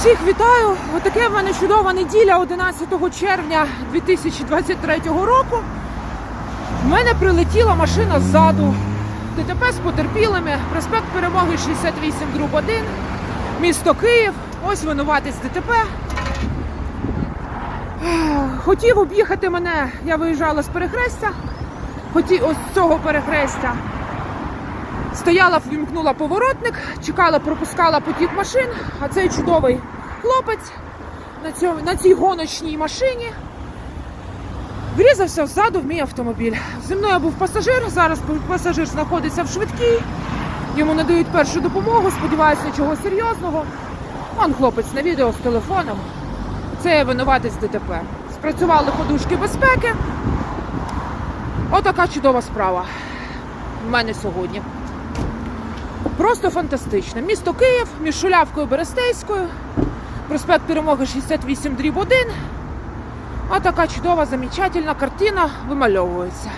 Всіх вітаю! Отаке в мене чудова неділя 11 червня 2023 року. В мене прилетіла машина ззаду. ДТП з потерпілими, проспект Перемоги 68 дріб 1, місто Київ. Ось винуватець ДТП. Хотів об'їхати мене, я виїжджала з перехрестя. Хотів ось з цього перехрестя. Стояла, вімкнула поворотник, чекала, пропускала потік машин, а цей чудовий хлопець на, цьому, на цій гоночній машині врізався ззаду в мій автомобіль. Зі мною був пасажир, зараз пасажир знаходиться в швидкій, йому надають першу допомогу, сподіваюся, нічого серйозного. Вон хлопець на відео з телефоном. Це винуватець ДТП. Спрацювали подушки безпеки. Отака чудова справа в мене сьогодні. Просто фантастично. Місто Київ між Шулявкою Берестейською, проспект Перемоги 68 дріб 1. А така чудова, замечательна картина вимальовується.